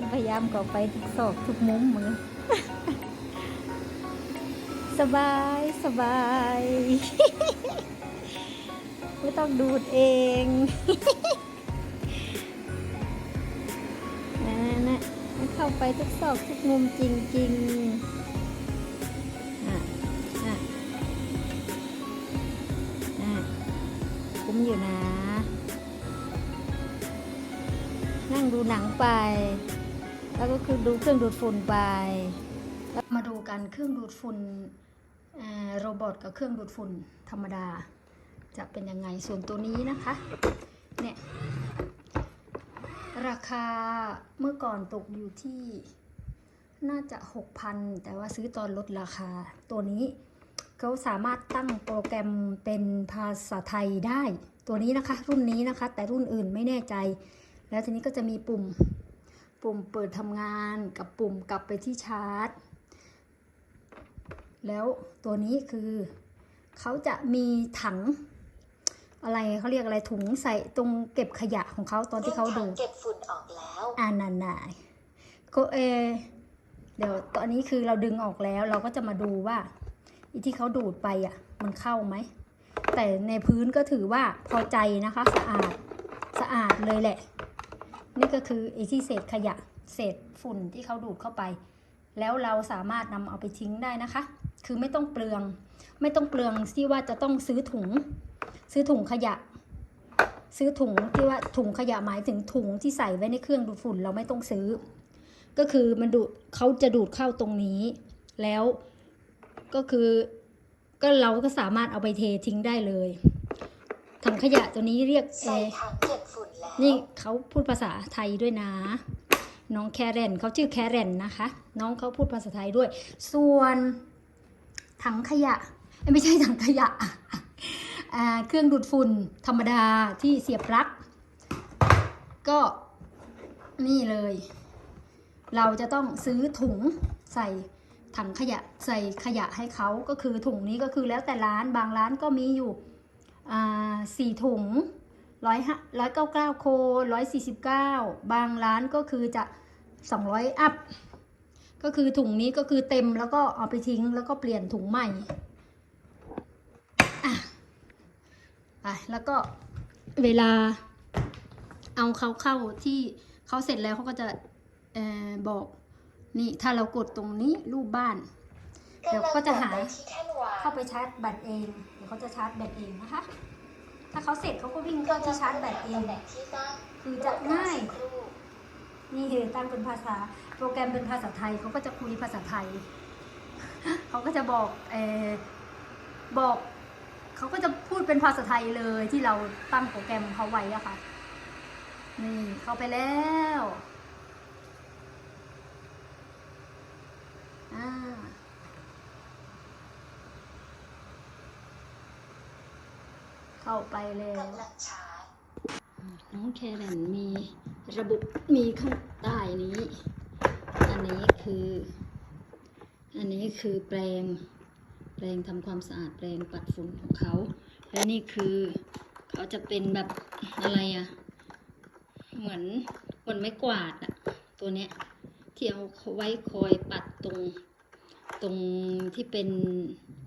คนพยายามก็ไปทุกซอกทุกมุมมือสบายสบายไม่ต้องดูดเองนะนะมันเข้าไปทุกซอกทุกมุมจริงๆอะอะอะคุ้มอยู่นะ นั่งดูหนังไป แล้วก็คือดูเครื่องดูดฝุ่นไปแล้วมาดูกันเครื่องดูดฝุ่นโรบอทกับเครื่องดูดฝุ่นธรรมดา จะเป็นยังไงส่วนตัวนี้นะคะเนี่ยราคาเมื่อก่อนตกอยู่ที่น่าจะ 6,000 แต่ว่าซื้อตอนลดราคาตัวนี้เขาสามารถตั้งโปรแกรมเป็นภาษาไทยได้ ตัวนี้นะคะ รุ่นนี้นะคะ แต่รุ่นอื่นไม่แน่ใจ แล้วทีนี้ก็จะมีปุ่ม ปุ่มเปิดทำงานกับปุ่มกลับไปที่ชาร์จ แล้วตัวนี้คือเขาจะมีถัง อะไรเขาเรียกอะไรถุงใส่ตรงเก็บขยะของเขาตอนที่เขาดูดเก็บฝุ่นออกแล้วอ่านานายก็เออเดี๋ยวตอนนี้คือเราดึงออกแล้วเราก็จะมาดูว่าอีที่เขาดูดไปอะ มันเข้าไหม แต่ในพื้นก็ถือว่าพอใจนะคะ สะอาดสะอาดเลยแหละ นี่ก็คือไอ้ที่เศษขยะเศษฝุ่นที่เขาดูดเข้าไป แล้วเราสามารถนำเอาไปทิ้งได้นะคะ คือไม่ต้องเปลือง ไม่ต้องเปลืองที่ว่าจะต้องซื้อถุง ซื้อถุงขยะ ซื้อถุงที่ว่าถุงขยะหมายถึงถุงที่ใส่ไว้ในเครื่องดูดฝุ่นเราไม่ต้องซื้อ ก็คือมันดูดเขาจะดูดเข้าตรงนี้ แล้วก็คือก็เราก็สามารถเอาไปเททิ้งได้เลยถังขยะตัวนี้เรียกเอใส่ถังเก็บฝุ่น นี่เขาพูดภาษาไทยด้วยนะ น้องแคเรนเขาชื่อแคเรนนะคะ น้องเขาพูดภาษาไทยด้วย ส่วนถังขยะ ไม่ใช่ถังขยะ เครื่องดูดฝุ่นธรรมดาที่เสียบปลั๊กก็นี่เลย เราจะต้องซื้อถุงใส่ถังขยะใส่ขยะให้เขาก็คือถุงนี้ก็คือแล้วแต่ร้านบางร้านก็มีอยู่สี่ถุง ร้อยห้าร้อยเก้าเก้าโคร้อยสี่สิบเก้าบางร้านก็คือจะสองร้อยอัพ ก็คือถุงนี้ก็คือเต็มแล้วก็เอาไปทิ้งแล้วก็เปลี่ยนถุงใหม่ไปแล้วก็เวลาเอาเขาเข้าที่เขาเสร็จแล้วเขาก็จะออบอกนี่ถ้าเรากดตรงนี้รูปบ้าน เดี๋ยวก็จะหาเข้าไปชาร์จแบตเอง เดี๋ยวเขาจะชาร์จแบตเองนะคะ ถ้าเขาเสร็จเขาก็วิ่งเข้าที่ชาร์จแบตเองตำแหน่งที่ตั้งคือจะง่ายสักครู่นี่คือตั้งเป็นภาษา โปรแกรมเป็นภาษาไทยเขาก็จะคุยภาษาไทย เขาก็จะบอกเออบอกเขาก็จะพูดเป็นภาษาไทยเลยที่เราตั้งโปรแกรมเขาไว้อะค่ะ นี่เข้าไปแล้วอ่า เข้าไปแล้วน้องแครนมีระบบมีข้างใต้นี้ อันนี้คือ อันนี้คือแปรงแปรงทำความสะอาดแปรงปัดฝุ่นของเขา และนี่คือเขาจะเป็นแบบอะไรอะเหมือนเหมือนไม้กวาดอะตัวเนี้ยที่เอาไว้คอยปัดตรงตรงที่เป็น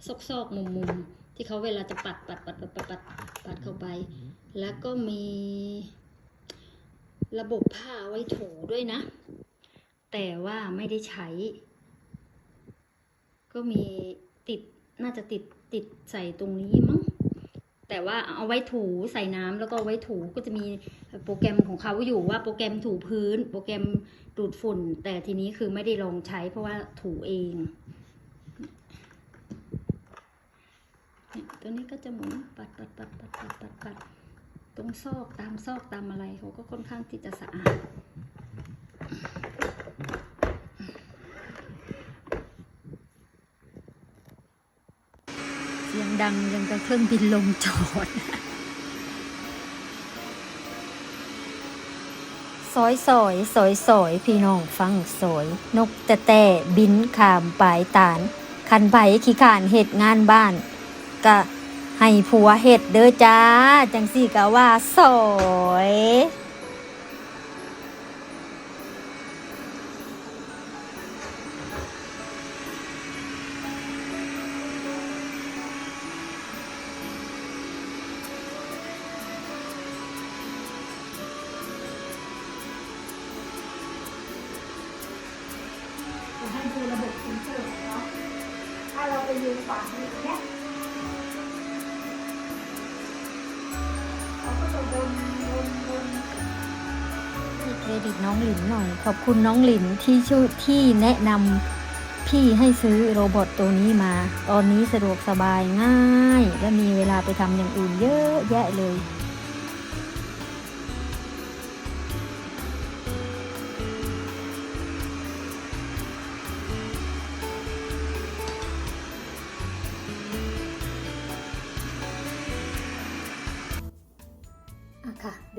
ซอกซอกมุมมุมๆที่เขาเวลาจะปัดปัดปัดปัดปัดปัด ปัดเข้าไป แล้วก็มีระบบผ้าไว้ถูด้วยนะ แต่ว่าไม่ได้ใช้ ก็มีติดน่าจะติดติดใส่ตรงนี้มั้งแต่ว่าเอาไว้ถูใส่น้ำแล้วก็ไว้ถูก็จะมีโปรแกรมของเขาอยู่ว่าโปรแกรมถูพื้น โปรแกรมดูดฝุ่น แต่ทีนี้คือไม่ได้ลองใช้เพราะว่าถูเองเนี่ย ตัวนี้ก็จะหมุนปัดปัดปัดปัดปัดปัดปัดตรงซอกตามซอกตามอะไรเขาก็ค่อนข้างที่จะสะอาดเสียงดังยังกับเครื่องบินลงจอด สอยสอยสอยสอยพี่น้องฟังสอย นกแต่แต่บินขามปลายตาน คันไผขี้ขานเห็ดงานบ้าน กะให้ผัวเห็ดเด้อจ้า จังสี่กะว่าสวยให้ดูระบบคอมพิวเต์เนาะถ้าเราไปยืนฝั่ง ให้เครดิตน้องหลินหน่อย ขอบคุณน้องหลินที่ช่วยที่แนะนำพี่ให้ซื้อโรบอทตัวนี้มา ตอนนี้สะดวกสบายง่าย และมีเวลาไปทำอย่างอื่นเยอะแยะเลย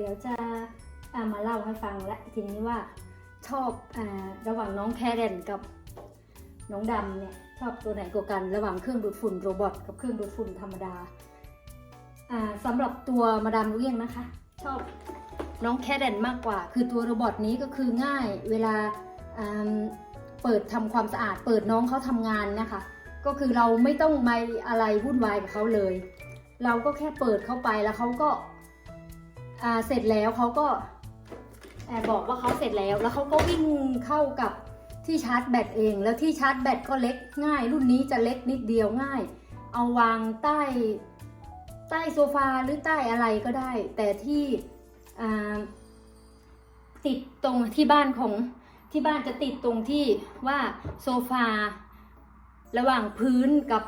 ดี๋ยวจะามาเล่าให้ฟังและทีนี้ว่าชอบอระหว่างน้องแคเรนกับน้องดำเนี่ยชอบตัวไหนกว่ากันระหว่างเครื่องดูดฝุ่นโรบอทกับเครื่องดูดฝุ่นธรรมดาสำหรับตัวมาดามลูกเอียงนะคะ ชอบน้องแคเรนมากกว่า คือตัวโรบอทนี้ก็คือง่ายเวลาาเปิดทำความสะอาด เปิดน้องเขาทำงานนะคะ ก็คือเราไม่ต้องไปอะไรวุ่นวายกับเขาเลย เราก็แค่เปิดเข้าไปแล้วเขาก็ อ่าเสร็จแล้วเขาก็แอบบอกว่าเขาเสร็จแล้ว แล้วเขาก็วิ่งเข้ากับที่ชาร์จแบตเอง แล้วที่ชาร์จแบตก็เล็กง่าย รุ่นนี้จะเล็กนิดเดียวง่าย เอาวางใต้ใต้โซฟาหรือใต้อะไรก็ได้ แต่ที่ติดตรงที่บ้านของที่บ้านจะติดตรงที่ว่าโซฟา ระหว่างพื้นกับ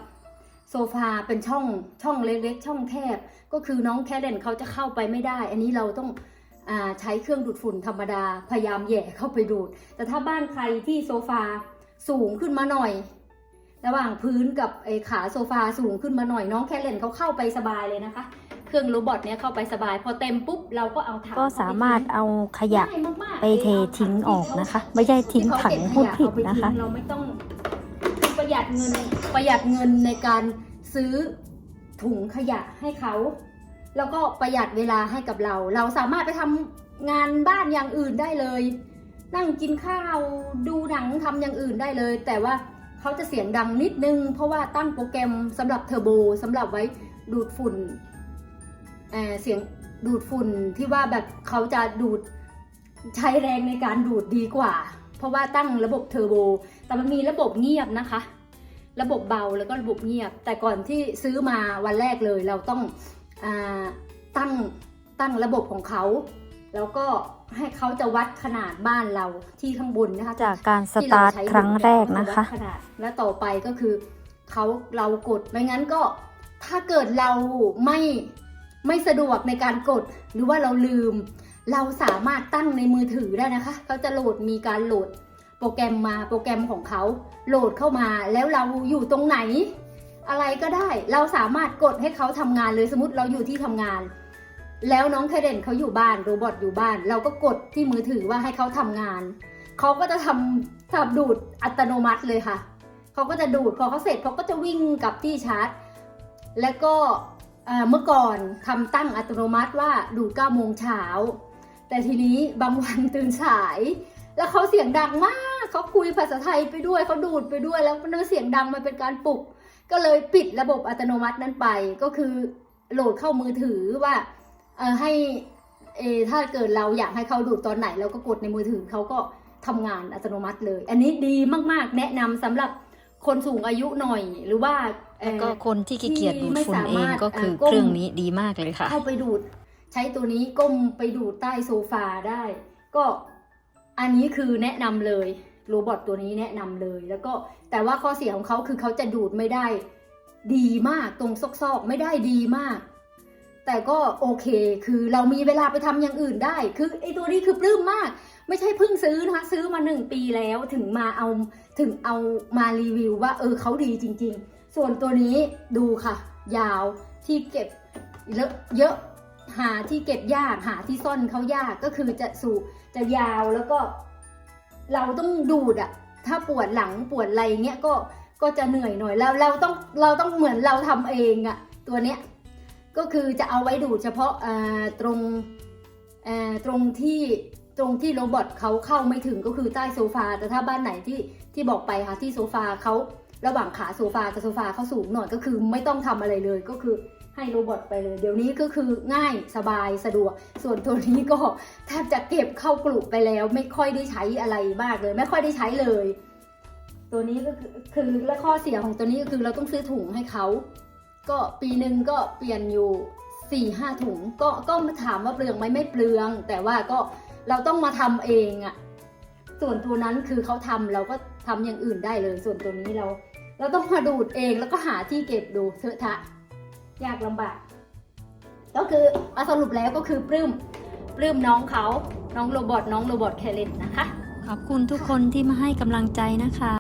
โซฟาเป็นช่องช่องเล็กๆ ช่องแคบก็คือน้องแคเรนเขาจะเข้าไปไม่ได้ อันนี้เราต้องอาใช้เครื่องดูดฝุ่นธรรมดาพยายามแหย่เข้าไปดูด แต่ถ้าบ้านใครที่โซฟาสูงขึ้นมาหน่อย ระหว่างพื้นกับไอ้ขาโซฟาสูงขึ้นมาหน่อยน้องแคเรนเขาเข้าไปสบายเลยนะคะ เครื่องโรบอทเนี้ยเข้าไปสบาย พอเต็มปุ๊บเราก็เอาถังก็สามารถเอาขยะง่ายมากๆไปเททิ้งออกนะคะ ไม่ใช่ทิ้งถังพูดผิดนะคะเราไม่ต้อง ประหยัดเงินประหยัดเงินในการซื้อถุงขยะให้เขา แล้วก็ประหยัดเวลาให้กับเรา เราสามารถไปทำงานบ้านอย่างอื่นได้เลย นั่งกินข้าวดูหนังทำอย่างอื่นได้เลย แต่ว่าเขาจะเสียงดังนิดนึง เพราะว่าตั้งโปรแกรมสำหรับเทอร์โบสำหรับไว้ดูดฝุ่นเเสียงดูดฝุ่นที่ว่าแบบเขาจะดูดใช้แรงในการดูดดีกว่า เพราะว่าตั้งระบบเทอร์โบ แต่มันมีระบบเงียบนะคะ ระบบเบาแล้วก็ระบบเงียบ แต่ก่อนที่ซื้อมาวันแรกเลย เราต้องอาตั้งตั้งระบบของเขา แล้วก็ให้เขาจะวัดขนาดบ้านเราที่ข้างบนนะคะจากการสที่ตาร์ทใช้ครั้งแรกนะคะวัดขนาดแล้วต่อไปก็คือเขาเรากดไม่งั้นก็ถ้าเกิดเราไม่ไม่สะดวกในการกดหรือว่าเราลืม เราสามารถตั้งในมือถือได้นะคะเขาจะโหลดมีการโหลด โปรแกรมมาโปรแกรมของเขาโหลดเข้ามาแล้วเราอยู่ตรงไหน อะไรก็ได้เราสามารถกดให้เขาทำงานเลยสมมติเราอยู่ที่ทำงาน แล้วน้องเคเดนเขาอยู่บ้านโรบอทอยู่บ้าน เราก็กดที่มือถือว่าให้เขาทำงานเขาก็จะทำทำดูดอัตโนมัติเลยค่ะเขาก็จะดูดพอเขาเสร็จเขาก็จะวิ่งกลับที่ชาร์จ แล้วก็เมื่อก่อนทำตั้งอัตโนมัติว่าดูด9โมงเช้าแต่ทีนี้บางวันตื่นสาย แล้วเขาเสียงดังมาก เขาคุยภาษาไทยไปด้วยเขาดูดไปด้วยแล้วเนื้อเสียงดังมันเป็นการปลุก ก็เลยปิดระบบอัตโนมัตินั้นไป ก็คือโหลดเข้ามือถือว่าเออให้เออถ้าเกิดเราอยากให้เขาดูดตอนไหนเราก็กดในมือถือเขาก็ทำงานอัตโนมัติเลย อันนี้ดีมากๆ แนะนำสำหรับคนสูงอายุหน่อยหรือว่าเอ่แล้วอก็คนที่ขี้เกียจดูดฝุ่นเองที่ไม่สามารถก็คือเอ่อก้มเครื่องนี้ดีมากเลยค่ะเข้าไปดูด ใช้ตัวนี้ก้มไปดูดใต้โซฟาได้ ก็อันนี้คือแนะนำเลย โรบอทตัวนี้แนะนำเลย แล้วก็แต่ว่าข้อเสียของเขาคือเขาจะดูดไม่ได้ดีมากตรงซอกๆไม่ได้ดีมาก แต่ก็โอเคคือเรามีเวลาไปทำอย่างอื่นได้ คือไอตัวนี้คือปลื้มมาก ไม่ใช่เพิ่งซื้อนะคะซื้อมาหนึ่งปีแล้วถึงมาเอาถึงเอามารีวิวว่าเออเขาดีจริง ๆ ส่วนตัวนี้ดูค่ะ ยาวที่เก็บเยอะเยอะหาที่เก็บยากหาที่ซ่อนเขายากก็คือจะสูจะยาวแล้วก็ เราต้องดูดอะถ้าปวดหลังปวดอะไรเงี้ยก็ก็จะเหนื่อยหน่อยแล้วเราต้องเราต้องเหมือนเราทำเองอะตัวเนี้ยก็คือจะเอาไว้ดูดเฉพาะอ่าตรงอ่าตรงที่ตรงที่โรบอทเขาเข้าไม่ถึงก็คือใต้โซฟาแต่ถ้าบ้านไหนที่ที่บอกไปค่ะที่โซฟาเขาระหว่างขาโซฟากับโซฟาเขาสูงหน่อยก็คือไม่ต้องทำอะไรเลยก็คือ ให้โรบอทไปเลย เดี๋ยวนี้ก็คือง่ายสบายสะดวก ส่วนตัวนี้ก็แทบจะเก็บเข้ากลุ่มไปแล้ว ไม่ค่อยได้ใช้อะไรมากเลย ไม่ค่อยได้ใช้เลย ตัวนี้ก็คือคือและข้อเสียของตัวนี้ก็คือเราต้องซื้อถุงให้เขาก็ปีหนึ่งก็เปลี่ยนอยู่สี่ห้าถุงก็ก็มาถามว่าเปลืองไหมไม่เปลือง แต่ว่าก็เราต้องมาทำเองอะ่ะส่วนตัวนั้นคือเขาทำเราก็ทำอย่างอื่นได้เลย ส่วนตัวนี้เรา เราต้องมาดูดเองแล้วก็หาที่เก็บดูเถอะทะ ยากลำบาก ก็คือมาสรุปแล้วก็คือปลื้มปลื้มน้องเขาน้องโรบอทน้องโรบอทแคเลนนะคะ ขอบคุณทุกคนที่มาให้กำลังใจนะคะ